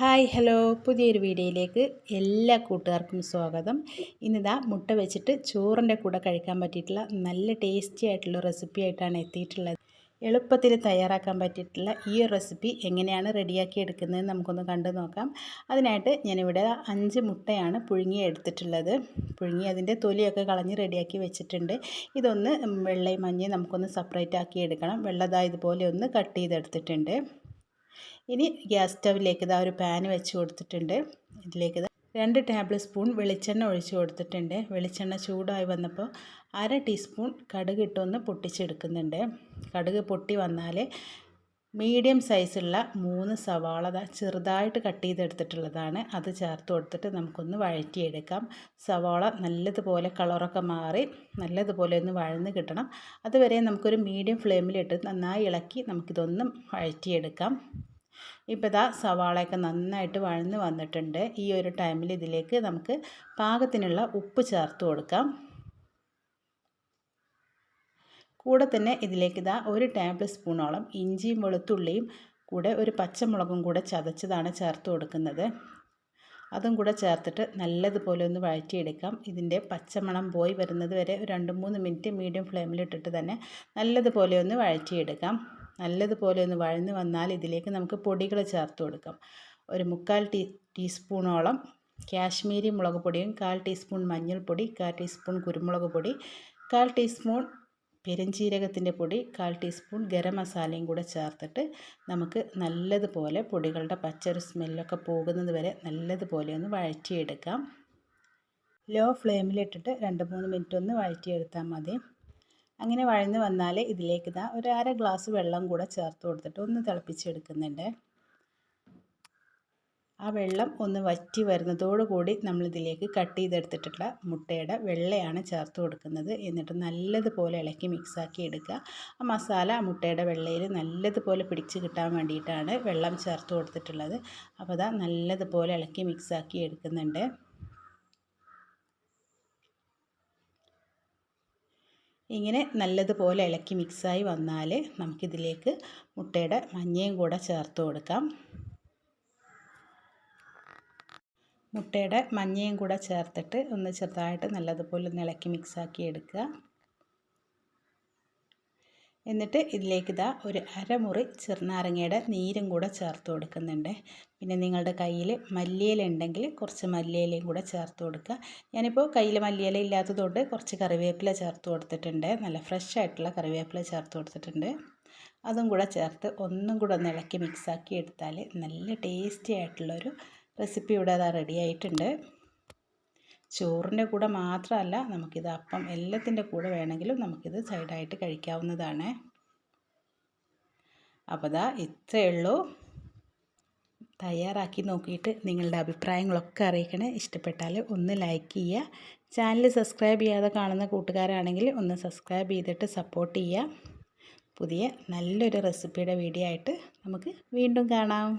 Hi hello. പുതിയൊരു വീഡിയോയിലേക്ക് എല്ലാ കൂട്ടുകാർക്കും സ്വാഗതം. ഇന്നിതാ മുട്ട വെച്ചിട്ട് ചോറിന്റെ കൂടെ കഴിക്കാൻ പറ്റിയിട്ടുള്ള നല്ല ടേസ്റ്റി ആയിട്ടുള്ള റെസിപ്പി ആയിട്ടാണ് എത്തിയിട്ടുള്ളത്. എളുപ്പത്തിൽ തയ്യാറാക്കാൻ പറ്റിയിട്ടുള്ള ഈ റെസിപ്പി എങ്ങനെയാണ് റെഡിയാക്കി എടുക്കുന്നത് നമുക്കൊന്ന് കണ്ടു നോക്കാം. അതിനായിട്ട് ഞാനിവിടെ അഞ്ച് മുട്ടയാണ് പുഴുങ്ങി എടുത്തിട്ടുള്ളത്. പുഴുങ്ങി അതിന്റെ തൊലിയൊക്കെ കളഞ്ഞ് റെഡിയാക്കി വെച്ചിട്ടുണ്ട്. ഇതൊന്ന് വെള്ളയും മഞ്ഞയും നമുക്കൊന്ന് സെപ്പറേറ്റ് ആക്കി എടുക്കണം. വെള്ളതായതുപോലെ ഒന്ന് കട്ട് ചെയ്തെടുത്തിട്ടുണ്ട്. ഇനി ഗ്യാസ് സ്റ്റവിലേക്ക് ഇതാ ഒരു പാൻ വെച്ച് കൊടുത്തിട്ടുണ്ട്. ഇതിലേക്ക് രണ്ട് ടേബിൾ സ്പൂൺ വെളിച്ചെണ്ണ ഒഴിച്ച് കൊടുത്തിട്ടുണ്ട്. വെളിച്ചെണ്ണ ചൂടായി വന്നപ്പോൾ അര ടീസ്പൂൺ കടുക് ഇട്ടൊന്ന് പൊട്ടിച്ചെടുക്കുന്നുണ്ട്. കടുക് പൊട്ടി വന്നാൽ മീഡിയം സൈസുള്ള മൂന്ന് സവാള ചെറുതായിട്ട് കട്ട് ചെയ്തെടുത്തിട്ടുള്ളതാണ്. അത് ചേർത്ത് കൊടുത്തിട്ട് നമുക്കൊന്ന് വഴറ്റിയെടുക്കാം. സവാള നല്ലതുപോലെ കളറൊക്കെ മാറി നല്ലതുപോലെ ഒന്ന് വഴന്ന് കിട്ടണം. അതുവരെ നമുക്കൊരു മീഡിയം ഫ്ലെയിമിലിട്ട് നന്നായി ഇളക്കി നമുക്കിതൊന്നും വഴറ്റിയെടുക്കാം. ഇപ്പോൾ ഇതാ സവാളയൊക്കെ നന്നായിട്ട് വഴന്ന് വന്നിട്ടുണ്ട്. ഈ ഒരു ടൈമിൽ ഇതിലേക്ക് നമുക്ക് പാകത്തിനുള്ള ഉപ്പ് ചേർത്ത് കൊടുക്കാം. കൂടെ തന്നെ ഇതിലേക്ക് ഇതാ ഒരു ടേബിൾ സ്പൂണോളം ഇഞ്ചിയും വെളുത്തുള്ളിയും കൂടെ ഒരു പച്ചമുളകും കൂടെ ചതച്ചതാണ് ചേർത്ത് കൊടുക്കുന്നത്. അതും കൂടെ ചേർത്തിട്ട് നല്ലതുപോലെ ഒന്ന് വഴറ്റിയെടുക്കാം. ഇതിന്റെ പച്ചമണം പോയി വരുന്നത് വരെ ഒരു രണ്ട് മൂന്ന് മിനിറ്റ് മീഡിയം ഫ്ലെയിമിലിട്ടിട്ട് തന്നെ നല്ലതുപോലെ ഒന്ന് വഴറ്റിയെടുക്കാം. നല്ലതുപോലെ ഒന്ന് വഴന്ന് വന്നാൽ ഇതിലേക്ക് നമുക്ക് പൊടികൾ ചേർത്ത് കൊടുക്കാം. ഒരു മുക്കാൽ ടീ ടീസ്പൂണോളം കാശ്മീരി മുളക് പൊടിയും കാൽ ടീസ്പൂൺ മഞ്ഞൾപ്പൊടി കാൽ ടീസ്പൂൺ കുരുമുളക് പൊടി കാൽ ടീസ്പൂൺ പെരുംജീരകത്തിന്റെ പൊടി കാൽ ടീസ്പൂൺ ഗരം മസാലയും കൂടെ ചേർത്തിട്ട് നമുക്ക് നല്ലതുപോലെ പൊടികളുടെ പച്ചൊരു സ്മെല്ലൊക്കെ പോകുന്നത് വരെ നല്ലതുപോലെ ഒന്ന് വഴറ്റിയെടുക്കാം. ലോ ഫ്ലെയിമിലിട്ടിട്ട് രണ്ട് മൂന്ന് മിനിറ്റ് ഒന്ന് വഴറ്റിയെടുത്താൽ മതി. അങ്ങനെ വഴന്ന് വന്നാൽ ഇതിലേക്ക് ഇതാ ഒരു അര ഗ്ലാസ് വെള്ളം കൂടെ ചേർത്ത് കൊടുത്തിട്ട് ഒന്ന് തിളപ്പിച്ചെടുക്കുന്നുണ്ട്. ആ വെള്ളം ഒന്ന് വറ്റി വരുന്നതോടുകൂടി നമ്മളിതിലേക്ക് കട്ട് ചെയ്തെടുത്തിട്ടുള്ള മുട്ടയുടെ വെള്ളയാണ് ചേർത്ത് കൊടുക്കുന്നത്. എന്നിട്ട് നല്ലതുപോലെ ഇളക്കി മിക്സാക്കി എടുക്കുക. ആ മസാല മുട്ടയുടെ വെള്ളയിൽ നല്ലതുപോലെ പിടിച്ച് കിട്ടാൻ വേണ്ടിയിട്ടാണ് വെള്ളം ചേർത്ത് കൊടുത്തിട്ടുള്ളത്. അപ്പോൾ അതാ നല്ലതുപോലെ ഇളക്കി മിക്സാക്കി എടുക്കുന്നുണ്ട്. ഇങ്ങനെ നല്ലതുപോലെ ഇളക്കി മിക്സായി വന്നാൽ നമുക്കിതിലേക്ക് മുട്ടയുടെ മഞ്ഞയും കൂടെ ചേർത്ത് കൊടുക്കാം. മുട്ടയുടെ മഞ്ഞയും കൂടെ ചേർത്തിട്ട് ഒന്ന് ചെറുതായിട്ട് നല്ലതുപോലെ ഒന്ന് ഇളക്കി മിക്സാക്കി എടുക്കുക. എന്നിട്ട് ഇതിലേക്ക് ഇതാ ഒരു അരമുറി ചെറുനാരങ്ങയുടെ നീരും കൂടെ ചേർത്ത് കൊടുക്കുന്നുണ്ട്. പിന്നെ നിങ്ങളുടെ കയ്യിൽ മല്ലിയില ഉണ്ടെങ്കിൽ കുറച്ച് മല്ലിയിലയും കൂടെ ചേർത്ത് കൊടുക്കുക. ഞാനിപ്പോൾ കയ്യിൽ മല്ലിയില ഇല്ലാത്തതുകൊണ്ട് കുറച്ച് കറിവേപ്പില ചേർത്ത് കൊടുത്തിട്ടുണ്ട്. നല്ല ഫ്രഷ് ആയിട്ടുള്ള കറിവേപ്പില ചേർത്ത് കൊടുത്തിട്ടുണ്ട്. അതും കൂടെ ചേർത്ത് ഒന്നും കൂടെ ഒന്ന് ഇളക്കി മിക്സാക്കി എടുത്താൽ നല്ല ടേസ്റ്റി ആയിട്ടുള്ളൊരു റെസിപ്പി ഇവിടെ അതാ റെഡി ആയിട്ടുണ്ട്. ചോറിന്റെ കൂടെ മാത്രമല്ല നമുക്കിത് അപ്പം എല്ലാത്തിന്റെ കൂടെ വേണമെങ്കിലും നമുക്കിത് സൈഡായിട്ട് കഴിക്കാവുന്നതാണ്. അപ്പോൾ ഇതാ ഇത്രയേ ഉള്ളൂ. തയ്യാറാക്കി നോക്കിയിട്ട് നിങ്ങളുടെ അഭിപ്രായങ്ങളൊക്കെ അറിയിക്കണേ. ഇഷ്ടപ്പെട്ടാൽ ഒന്ന് ലൈക്ക് ചെയ്യുക. ചാനൽ സബ്സ്ക്രൈബ് ചെയ്യാതെ കാണുന്ന കൂട്ടുകാരാണെങ്കിൽ ഒന്ന് സബ്സ്ക്രൈബ് ചെയ്തിട്ട് സപ്പോർട്ട് ചെയ്യുക. പുതിയ നല്ലൊരു റെസിപ്പിയുടെ വീഡിയോ ആയിട്ട് നമുക്ക് വീണ്ടും കാണാം.